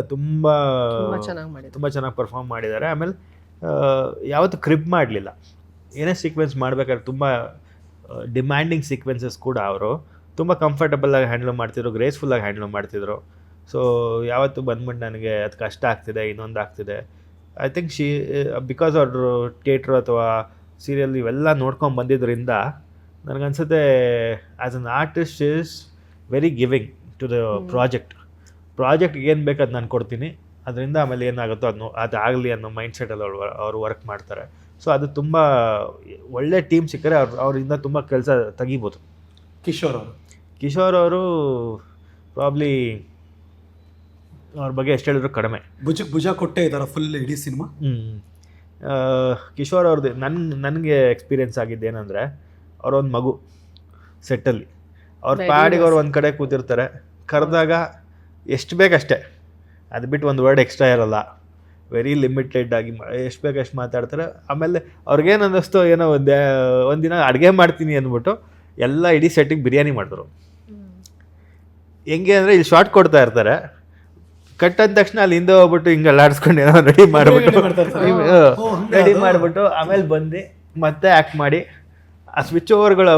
ತುಂಬ ತುಂಬಾ ಚೆನ್ನಾಗಿ ತುಂಬ ಚೆನ್ನಾಗಿ ಪರ್ಫಾರ್ಮ್ ಮಾಡಿದ್ದಾರೆ. ಆಮೇಲೆ ಯಾವತ್ತು ಯಾವತ್ತೂ ಕ್ರಿಪ್ ಮಾಡಲಿಲ್ಲ. ಏನೇ ಸೀಕ್ವೆನ್ಸ್ ಮಾಡ್ಬೇಕಾದ್ರೆ ತುಂಬ ಡಿಮ್ಯಾಂಡಿಂಗ್ ಸೀಕ್ವೆನ್ಸಸ್ ಕೂಡ ಅವರು. ತುಂಬ ಕಂಫರ್ಟಬಲಾಗಿ ಹ್ಯಾಂಡಲ್ ಮಾಡ್ತಿದ್ರು ಗ್ರೇಸ್ಫುಲ್ಲಾಗಿ ಹ್ಯಾಂಡಲ್ ಮಾಡ್ತಿದ್ರು. ಸೊ ಯಾವತ್ತು ಬಂದ್ಬಿಟ್ಟು ನನಗೆ ಅದು ಕಷ್ಟ ಆಗ್ತಿದೆ ಇನ್ನೊಂದು ಆಗ್ತಿದೆ. ಐ ಥಿಂಕ್ ಶಿ ಬಿಕಾಸ್ ಅವ್ರ ಥಿಯೇಟ್ರ್ ಅಥವಾ ಸೀರಿಯಲ್ ಇವೆಲ್ಲ ನೋಡ್ಕೊಂಡು ಬಂದಿದ್ದರಿಂದ ನನಗನ್ಸುತ್ತೆ as an artist is very giving to the project project ಏನು ಬೇಕು ಅದು ನಾನು ಕೊಡ್ತೀನಿ. ಅದರಿಂದ ಆಮೇಲೆ ಏನಾಗುತ್ತೋ ಅದನ್ನು ಆಗಲಿ ಅನ್ನೋ ಮೈಂಡ್ ಸೆಟಲ್ಲಿ ಅವ್ರು ಅವ್ರು ವರ್ಕ್ ಮಾಡ್ತಾರೆ. ಸೊ ಅದು ತುಂಬ ಒಳ್ಳೆ ಟೀಮ್ ಸಿಕ್ಕರೆ ಅವ್ರು ಅವರಿಂದ ತುಂಬ ಕೆಲಸ ತೆಗಿಬೋದು. ಕಿಶೋರ್ ಅವರು. ಕಿಶೋರ್ ಅವರು ಪ್ರಾಬ್ಲಿ ಅವ್ರ ಬಗ್ಗೆ ಎಷ್ಟು ಹೇಳಿದ್ರು ಕಡಿಮೆ. ಭುಜ ಭುಜ ಕೊಟ್ಟೆ ಇದ್ದಾರೆ ಫುಲ್ ಇಡೀ ಸಿನಿಮಾ ಹ್ಞೂ ಕಿಶೋರ್ ಅವ್ರದ್ದು ನನ್ನ ನನಗೆ ಎಕ್ಸ್ಪೀರಿಯನ್ಸ್ ಆಗಿದ್ದು ಏನಂದರೆ ಅವರೊಂದು ಮಗು ಸೆಟ್ಟಲ್ಲಿ ಅವ್ರ ಪ್ಯಾಡಿಗೆ ಪಾಡಿಗೆ ಅವ್ರು ಒಂದು ಕಡೆ ಕೂತಿರ್ತಾರೆ. ಕರೆದಾಗ ಎಷ್ಟು ಬೇಕಷ್ಟೇ. ಅದು ಬಿಟ್ಟು ಒಂದು ವರ್ಡ್ ಎಕ್ಸ್ಟ್ರಾ ಇರಲ್ಲ. ವೆರಿ ಲಿಮಿಟೆಡ್ ಆಗಿ ಎಷ್ಟು ಬೇಕಷ್ಟು ಮಾತಾಡ್ತಾರೆ. ಆಮೇಲೆ ಅವ್ರಿಗೇನು ಅನ್ನಿಸ್ತು ಏನೋ ಒಂದು ಒಂದಿನ ಅಡುಗೆ ಮಾಡ್ತೀನಿ ಅಂದ್ಬಿಟ್ಟು ಎಲ್ಲ ಇಡೀ ಸೆಟ್ಟಿಗೆ ಬಿರಿಯಾನಿ ಮಾಡಿದ್ರು. ಹೆಂಗೆ ಅಂದರೆ ಇಲ್ಲಿ ಶಾರ್ಟ್ ಕೊಡ್ತಾ ಇರ್ತಾರೆ. ಕಟ್ ಅಂದ ತಕ್ಷಣ ಅಲ್ಲಿ ಹಿಂದೆ ಹೋಗ್ಬಿಟ್ಟು ಹಿಂಗೆ ಅಲ್ಲಾಡಿಸ್ಕೊಂಡು ಏನೋ ರೆಡಿ ಮಾಡಿಬಿಟ್ಟು. ರೆಡಿ? ಮಾಡಿಬಿಟ್ಟು ಆಮೇಲೆ ಬಂದು ಮತ್ತೆ ಆ್ಯಕ್ಟ್ ಮಾಡಿ. ಆ ಸ್ವಿಚ್ ಓವರ್ಗಳು